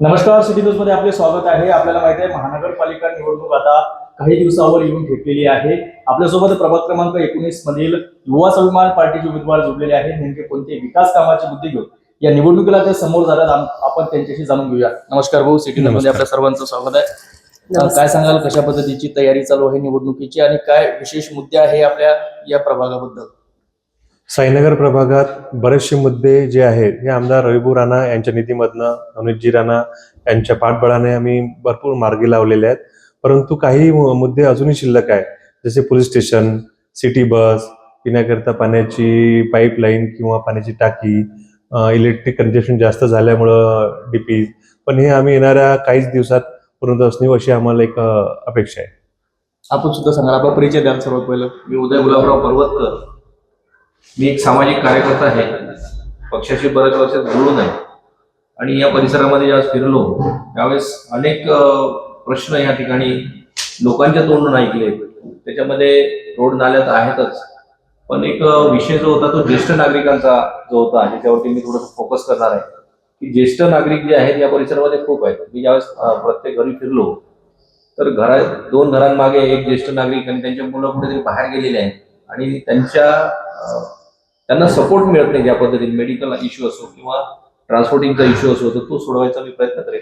नमस्कार सिटी न्यूजमध्ये आपले स्वागत आहे. आपल्याला माहिती आहे महानगरपालिका निवडणूक आता काही दिवसावर येऊन ठेपलेली आहे. आपल्यासोबत प्रभाग क्रमांक एकोणीस मधील युवा स्वाभिमान पार्टीचे उमेदवार जोडलेले आहेत. नेमके कोणते विकास कामाचे मुद्दे घेऊन या निवडणुकीला ते समोर जातात आम- आपण त्यांच्याशी जाणून घेऊया. नमस्कार भाऊ सिटी न्यूजमध्ये आपल्या सर्वांचं स्वागत आहे. काय सांगाल कशा पद्धतीची तयारी चालू आहे निवडणुकीची आणि काय विशेष मुद्दे आहे आपल्या या प्रभागाबद्दल? साईनगर प्रभागात बरेचसे मुद्दे जे आहेत हे आमदार रविभाऊ राणा यांच्या निधीमधनं अनुजी राणा यांच्या पाठबळाने आम्ही भरपूर मार्गी लावलेले आहेत. परंतु काही मुद्दे अजूनही शिल्लक आहे जसे पोलीस स्टेशन सिटी बस पिण्याकरता पाण्याची पाईपलाईन किंवा पाण्याची टाकी इलेक्ट्रिक कंजेशन जास्त झाल्यामुळं डीपी पण हे आम्ही येणाऱ्या काहीच दिवसात पूर्ण असणे अशी आम्हाला एक अपेक्षा आहे. आपण सुद्धा सांगाल आपला परिचय द्या सर्वात पहिलं. मी उदय गुलाबराव पर्वतकर. मी एक सामाजिक कार्यकर्ता आहे. पक्षाशी बऱ्याच वर्षात जुळून आहे. आणि या परिसरामध्ये ज्यावेळेस फिरलो त्यावेळेस अनेक प्रश्न या ठिकाणी लोकांच्या तोंडून ऐकले. त्याच्यामध्ये रोड नाल्या तर आहेतच. पण एक विषय जो होता तो ज्येष्ठ नागरिकांचा जो होता ज्याच्यावरती मी थोडंसं फोकस करणार आहे. की ज्येष्ठ नागरिक जे आहेत या परिसरामध्ये खूप आहेत. मी ज्यावेळेस प्रत्येक घरी फिरलो तर घरा दोन घरांमागे एक ज्येष्ठ नागरिक आणि त्यांच्या मुलं कुठेतरी बाहेर गेलेले आहेत. आणि त्यांच्या त्यांना सपोर्ट मिळत नाही ज्या पद्धतीने मेडिकल इश्यू असो किंवा ट्रान्सपोर्टिंगचा इश्यू असो तर तो सोडवायचा मी प्रयत्न करेन.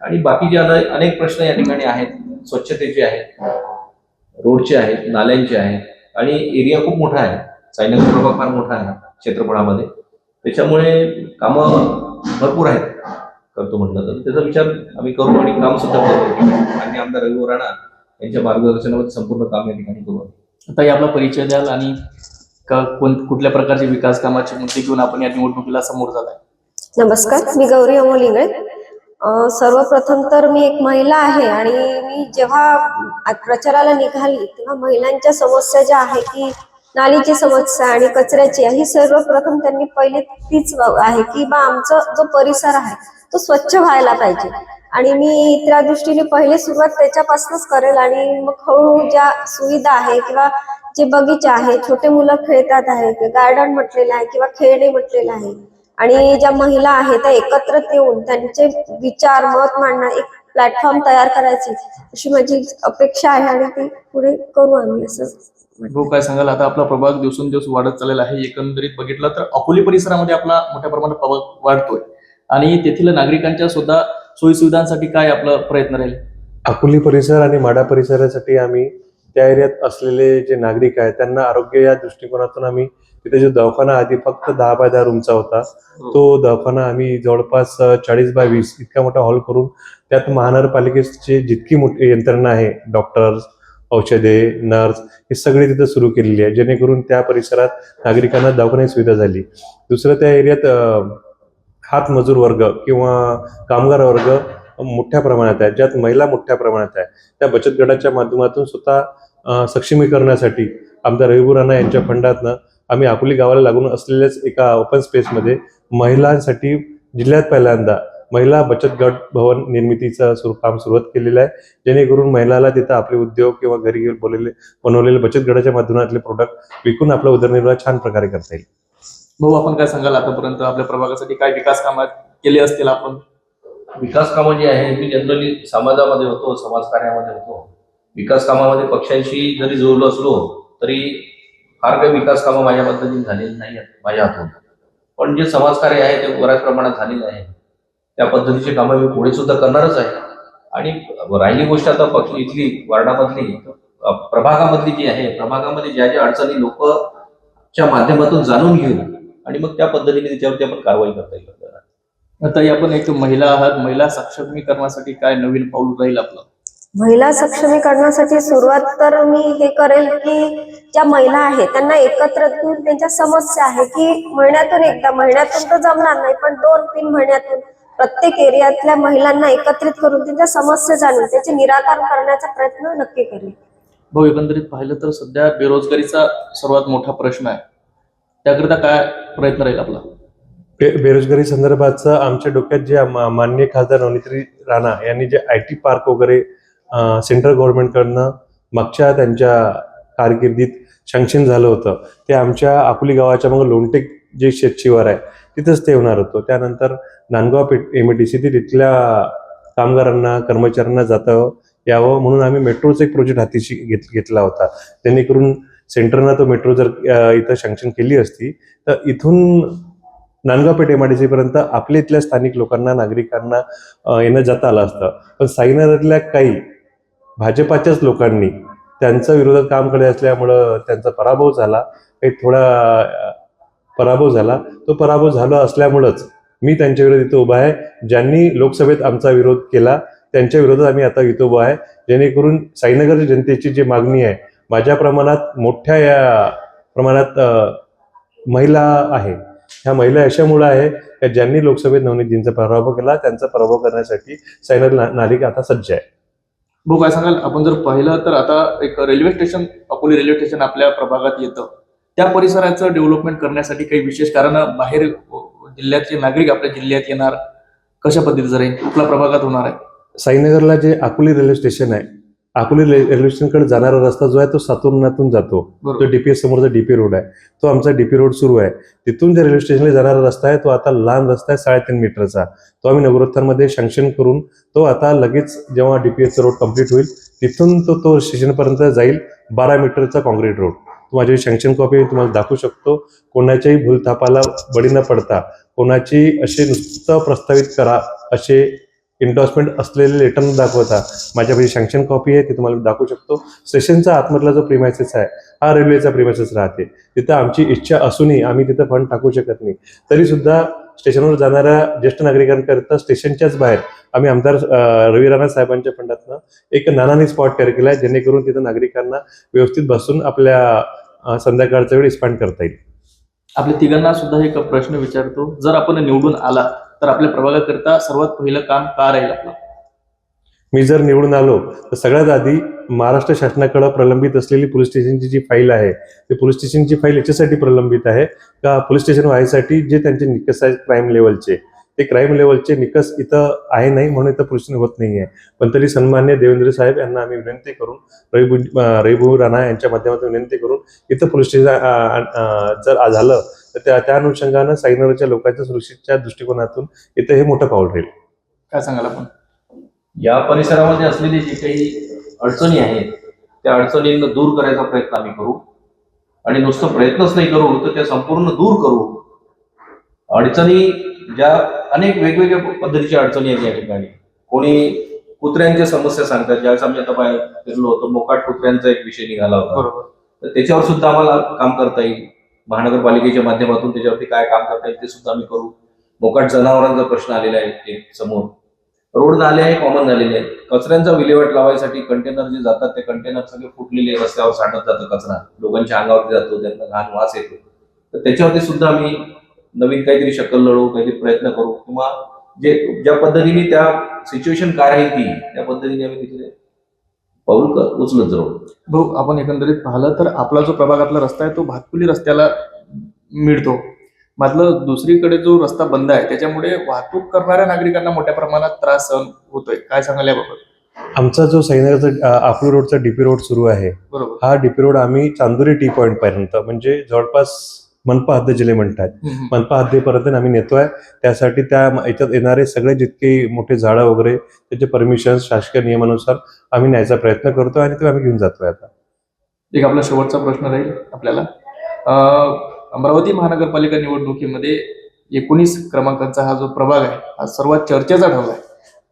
आणि बाकीचे अनेक प्रश्न या ठिकाणी आहेत स्वच्छतेचे आहेत रोडचे आहेत नाल्यांचे आहेत आणि एरिया खूप मोठा आहे. सायनगर प्रभाग फार मोठा आहे क्षेत्रफळामध्ये. त्याच्यामुळे कामं भरपूर आहेत. करतो म्हटलं तर. त्याचा विचार आम्ही करू आणि काम सुद्धा करतो. आणि आमदार रवी राणा यांच्या मार्गदर्शनामध्ये संपूर्ण काम या ठिकाणी करू आता आपला परिचय द्याल आणि का- कोण- कुठल्या प्रकारचे विकास कामाचे मुद्दे घेऊन आपण या निवडणुकीला समोर जात आहे? नमस्कार मी गौरी अमोल इंगळे सर्वप्रथम तर मी एक महिला आहे आणि मी जेव्हा प्रचाराला निघाली तेव्हा महिलांच्या समस्या ज्या आहे की नालीची समस्या आणि कचऱ्याची ही सर्वप्रथम त्यांनी पहिले तीच आहे की बा आमचा जो परिसर आहे तो स्वच्छ व्हायला पाहिजे. आणि मी त्या दृष्टीने पहिले सुरुवात त्याच्यापासूनच करेल आणि मग हळूहळू ज्या सुविधा आहे किंवा जे बगीचा आहे छोटे मुलं खेळतात आहे गार्डन म्हटलेलं आहे किंवा खेळणे म्हटलेलं आहे. आणि ज्या महिला आहेत त्या एकत्र येऊन त्यांचे विचार मत मांडणं एक प्लॅटफॉर्म तयार करायची. अशी माझी अपेक्षा आहे आणि ती पुढे करू आम्ही असं हो काय सांगाल? आता आपला प्रभाग दिवसेंदिवस वाढत चाललेला आहे. एकंदरीत बघितलं तर अकोली परिसरामध्ये आपला मोठ्या प्रमाणात प्रभाग वाढतोय. आणि तेथील नागरिकांच्या सुद्धा सोयी सुविधांसाठी काय आपला प्रयत्न राहील? अकोली परिसर आणि माडा परिसरासाठी आम्ही त्या एरियात असलेले जे नागरिक आहेत त्यांना आरोग्य या दृष्टिकोनातून आम्ही तिथे जो दवाखाना आधी फक्त दहा बाय दहा रूमचा होता. तो दवाखाना आम्ही जवळपास चाळीस बाय वीस इतका मोठा हॉल करून त्यात महानगरपालिकेची जितकी मोठी यंत्रणा आहे डॉक्टर्स औषधे नर्स हे सगळे तिथं सुरू केलेली आहे. जेणेकरून त्या परिसरात नागरिकांना दवाखान्याची सुविधा झाली. दुसरं त्या एरियात अं, हातमजूर वर्ग किंवा कामगार वर्ग मोठ्या प्रमाणात आहे ज्यात महिला मोठ्या प्रमाणात आहे. त्या बचत गटाच्या माध्यमातून स्वतः सक्षमीकरणासाठी आमदार रविभू राणा यांच्या फंडातनं आम्ही अकोली गावाला लागून असलेल्याच एका ओपन स्पेसमध्ये महिलांसाठी जिल्ह्यात पहिल्यांदा महिला बचत गट भवन निर्मितीचं सुरू काम सुरुवात केलेलं आहे. जेणेकरून महिलाला तिथं आपले उद्योग किंवा घरी घेऊन बोललेले बनवलेले बचत गटाच्या माध्यमातले प्रोडक्ट विकून आपला उदरनिर्वाह छान प्रकारे करता येईल. भाऊ आपण काय सांगाल आतापर्यंत? आपल्या प्रभागासाठी काय विकास कामात केले असतील आपण? विकास कामं जी आहे मी जनरली समाजामध्ये होतो समाजकार्यामध्ये होतो. विकास कामामध्ये पक्षांशी जरी जोडलो असलो तरी फार काही विकास कामं माझ्या पद्धतीने झालेली नाही आहेत माझ्या हातून. पण जे समाजकार्य आहे ते बऱ्याच प्रमाणात झालेलं आहे. त्या पद्धतीची कामं मी पुढे सुद्धा करणारच आहे. आणि राहिली गोष्ट आता पक्ष इथली वार्डामधली प्रभागामधली जी आहे प्रभागामध्ये ज्या ज्या अडचणी लोकच्या माध्यमातून जाणून घेऊ आणि मग त्या पद्धतीने त्याच्यावरती आपण कारवाई करता येईल आता आपण एक महिला आहात महिला सक्षमीकरणासाठी काय नवीन पाऊल राहील आपलं? महिला सक्षमीकरणासाठी सुरुवात तर मी हे करेल की ज्या महिला आहेत त्यांना एकत्र त्यांच्या समस्या आहे की महिन्यातून एकदा महिन्यातून तर जमणार नाही पण दोन तीन महिन्यातून प्रत्येक एरियातल्या महिलांना एकत्रित करून त्यांच्या समस्या जाणून त्याचे निराकरण करण्याचा प्रयत्न नक्की करेल. भाऊ एकंदरीत पाहिलं तर सध्या बेरोजगारीचा सर्वात मोठा प्रश्न आहे. त्याकरिता काय प्रयत्न राहील आपला? बे- बेरोजगारी संदर्भाचं आमच्या डोक्यात जे मान्य माननीय खासदार नवनीत्री राणा यांनी जे आय टी पार्क वगैरे सेंट्रल गव्हर्नमेंटकडनं मागच्या त्यांच्या कारकिर्दीत सँक्शन झालं होतं ते आमच्या अकोली गावाच्या मग लोणटेक जे शेतशिवार आहे तिथंच ते होणार होतं. त्यानंतर Nandgaon Peth M T C तिथल्या कामगारांना कर्मचाऱ्यांना जाता यावं म्हणून आम्ही मेट्रोचा एक प्रोजेक्ट हातीशी घेत घेतला होता. जेणेकरून सेंटरनं तो मेट्रो जर इथं सँक्शन केली असती तर इथून नांदगाव पेठ एम डी पर्यंत आपल्या इथल्या स्थानिक लोकांना नागरिकांना येणं जाता आलं असतं. पण साईनगरातल्या काही भाजपाच्याच लोकांनी त्यांच्या विरोधात काम करत असल्यामुळं त्यांचा पराभव झाला. काही थोडा पराभव झाला. तो पराभव झाला असल्यामुळंच मी त्यांच्या विरोधात इथं उभा आहे. ज्यांनी लोकसभेत आमचा विरोध केला त्यांच्या विरोधात आम्ही आता इथं उभा आहे. जेणेकरून साईनगर जनतेची जी मागणी आहे माझ्या प्रमाणात मोठ्या या प्रमाणात महिला आहे. ह्या महिला अशामुळं आहे की ज्यांनी लोकसभेत नवनीतजींचा पराभव केला त्यांचा पराभव करण्यासाठी ना- नालिक आता सज्ज आहे. भाऊ काय सांगाल? आपण जर पाहिलं तर आता एक railway station Akole railway station आपल्या प्रभागात येतं. त्या परिसराचं डेव्हलपमेंट करण्यासाठी काही विशेष कारण बाहेर जिल्ह्यातले नागरिक आपल्या जिल्ह्यात येणार. कशा पद्धतीचं राहील? कुठल्या प्रभागात होणार आहे? साईनगरला जे अकोली रेल्वे स्टेशन आहे अकोली रेल्वे स्टेशनकडे जाणारा रस्ता जो आहे तो सातुर्नातून जातो. तो डीपीएस समोरचा डीपी रोड आहे. तो आमचा डीपी रोड सुरू आहे. तिथून जे रेल्वे स्टेशनला जाणारा रस्ता आहे तो आता लहान रस्ता आहे साडेतीन मीटरचा. तो आम्ही नगरोत्थानमध्ये सँक्शन करून तो आता लगेच जेव्हा डीपीएसचा रोड कंप्लीट होईल तिथून तो तो स्टेशनपर्यंत जाईल बारा मीटरचा कॉन्क्रीट रोड माझी सँक्शन कॉपी तुम्हाला दाखवू शकतो. कोणाच्याही भूलथापाला बळी न पडता कोणाची असे नुसतं प्रस्तावित करा असे इंडॉर्समेंट असलेले लेटर न दाखवता माझ्यापाशी सँक्शन कॉपी आहे ती तुम्हाला दाखवू शकतो. स्टेशनचा आतमधला जो प्रिमायसेस आहे हा रेल्वेचा प्रिमायसेस राहते. तिथं आमची इच्छा असूनही आम्ही तिथं फंड टाकू शकत नाही. तरी सुद्धा स्टेशनवर जाणाऱ्या ज्येष्ठ नागरिकांकरिता स्टेशनच्याच बाहेर आम्ही आमदार रवी राणा साहेबांच्या फंडातनं एक नानानी स्पॉट तयार केला आहे जेणेकरून तिथं नागरिकांना व्यवस्थित बसून आपल्या संध्याकाळच्या वेळी स्पेंड करता येईल. आपल्या तिघांना सुद्धा एक प्रश्न विचारतो. जर आपण निवडून आला तर आपल्या प्रभागाकरिता सर्वात पहिलं काम का राहील आपलं? मी जर निवडून आलो तर सगळ्यात आधी महाराष्ट्र शासनाकडे प्रलंबित असलेली पोलीस स्टेशनची जी फाईल आहे ते पोलीस स्टेशनची फाईल याच्यासाठी प्रलंबित आहे का पोलीस स्टेशन व्हायसाठी जे त्यांचे निकष आहेत क्राईम लेवलचे ते क्राईम लेवलचे निकष इथं आहे नाही म्हणून इथं प्रश्न होत नाही आहे पण तरी सन्मान्य देवेंद्र साहेब यांना आम्ही विनंती करून रविभू अं, रविभाऊ राणा यांच्या माध्यमातून विनंती करून इथं पोलीस स्टेशन जर झालं तर त्या त्या अनुषंगानं साईनगरच्या लोकांच्या सुरक्षेच्या दृष्टिकोनातून इथं हे मोठं पाऊल राहील. काय सांगाल आपण? या परिसरामध्ये असलेली जी काही अडचणी आहेत त्या अडचणींना दूर करायचा प्रयत्न आम्ही करू. आणि नुसतं प्रयत्नच नाही करू तर त्या संपूर्ण दूर करू. अडचणी ज्या अनेक वेगवेगळ्या पद्धतीच्या अडचणी आहेत या ठिकाणी. कोणी कुत्र्यांच्या समस्या सांगतात ज्यावेळेस आम्ही आता बाहेर फिरलो होतो मोकाट कुत्र्यांचा एक विषय निघाला होता. बरोबर. तर त्याच्यावर सुद्धा आम्हाला काम करता येईल. महानगरपालिकेच्या माध्यमातून त्याच्यावरती काय काम करता येईल ते सुद्धा आम्ही करू. मोकाट जनावरांचा प्रश्न आलेला आहे ते समोर. रोड नाले आहे कॉमन झालेले आहेत. कचऱ्यांचा विल्हेवाट लावायसाठी कंटेनर जे जातात ते कंटेनर सगळे फुटलेले रस्त्यावर साठत जातं कचरा. लोकांच्या अंगावरती जातो त्यांना घाण वास येतो. तर त्याच्यावरती सुद्धा आम्ही नवीन काहीतरी शकल लढवू काहीतरी प्रयत्न करू. किंवा जे ज्या पद्धतीने त्या सिच्युएशन काय आहे ती त्या पद्धतीने आम्ही तिथे पाऊल क- उचलत जाऊ. भाऊ आपण एकंदरीत पाहिलं तर आपला जो प्रभागातला रस्ता आहे तो भातकुली रस्त्याला मिळतो. मात्र दुसरीकडे जो रस्ता बंद आहे त्याच्यामुळे वाहतूक करणाऱ्या नागरिकांना मोठ्या प्रमाणात त्रास सहन होतोय. काय सांगाल याबाबत? आमचा जो अ, अकलूर रोडचा डीपी रोड सुरू आहे बरोबर. हा डीपी रोड आम्ही चांदुरी टी पॉइंट पर्यंत म्हणजे जवळपास मनपा हद्द जिल्हे म्हणतात. मनपा हद्दीपर्यंत आम्ही नेतोय. त्यासाठी त्या याच्यात येणारे सगळे जितके मोठे झाडं वगैरे त्याचे परमिशन शासकीय नियमानुसार आम्ही न्यायचा प्रयत्न करतोय आणि ते आम्ही घेऊन जातोय आता. एक आपला शेवटचा प्रश्न राहील आपल्याला. अमरावती महानगरपालिका निवडणुकीमध्ये एकोणीस क्रमांकाचा हा जो प्रभाग आहे हा सर्वात चर्चेचा ठरला आहे.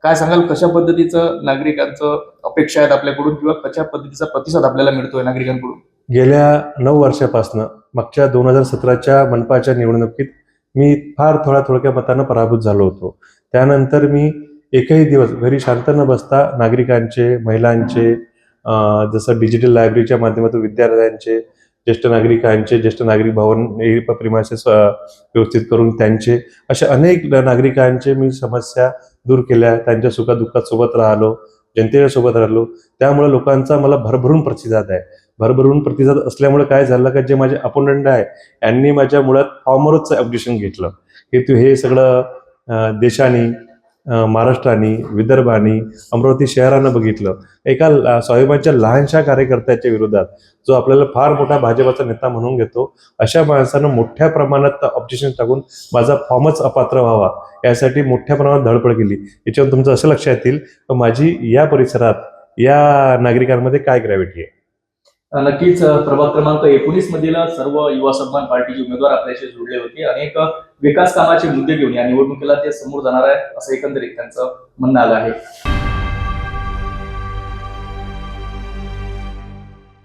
काय सांगाल कशा पद्धतीचं नागरिकांचं अपेक्षा आहेत आपल्याकडून किंवा कशा पद्धतीचा प्रतिसाद आपल्याला मिळतोय नागरिकांकडून? गेल्या नऊ वर्षापासनं मागच्या दोन हजार सतराच्या मनपाच्या निवडणुकीत मी फार थोड्या थोडक्या मतानं पराभूत झालो होतो. त्यानंतर मी एकही दिवस घरी शांत न बसता नागरिकांचे महिलांचे जसं डिजिटल लायब्ररीच्या माध्यमातून विद्यार्थ्यांचे ज्येष्ठ नागरिकांचे ज्येष्ठ नागरिक भवन प्रिमायसेस व्यवस्थित करून त्यांचे अशा अनेक नागरिकांचे मी समस्या दूर केल्या. त्यांच्या सुखादुःखात सोबत राहिलो जनतेच्या सोबत राहिलो. त्यामुळे लोकांचा मला भरभरून प्रतिसाद आहे. भरभरून प्रतिसाद असल्यामुळे काय झालं का जे माझे अपोनंट आहे यांनी माझ्या मुळात फॉर्मवरच ऑब्जेक्शन घेतलं. की तू हे सगळं देशाने महाराष्ट्राने विदर्भाने अमरावती शहरानं बघितलं. एका साहेबांच्या लहानशा कार्यकर्त्याच्या विरोधात जो आपल्याला फार मोठा भाजपाचा नेता म्हणून घेतो अशा माणसानं मोठ्या प्रमाणात ऑब्जेक्शन टाकून माझा फॉर्मच अपात्र व्हावा यासाठी मोठ्या प्रमाणात धडपड केली. याच्यावर तुमचं असं लक्षात येईल माझी या परिसरात या नागरिकांमध्ये काय ग्रॅव्हिटी आहे? नक्कीच प्रभाग क्रमांक एकोणीस मधील सर्व युवा सन्मान पार्टीचे उमेदवार आपल्याशी जोडले होते अनेक विकास कामाचे मुद्दे घेऊन या निवडणुकीला ते समोर जाणार आहे असं एकंदरीत त्यांचं म्हणणं आलं आहे.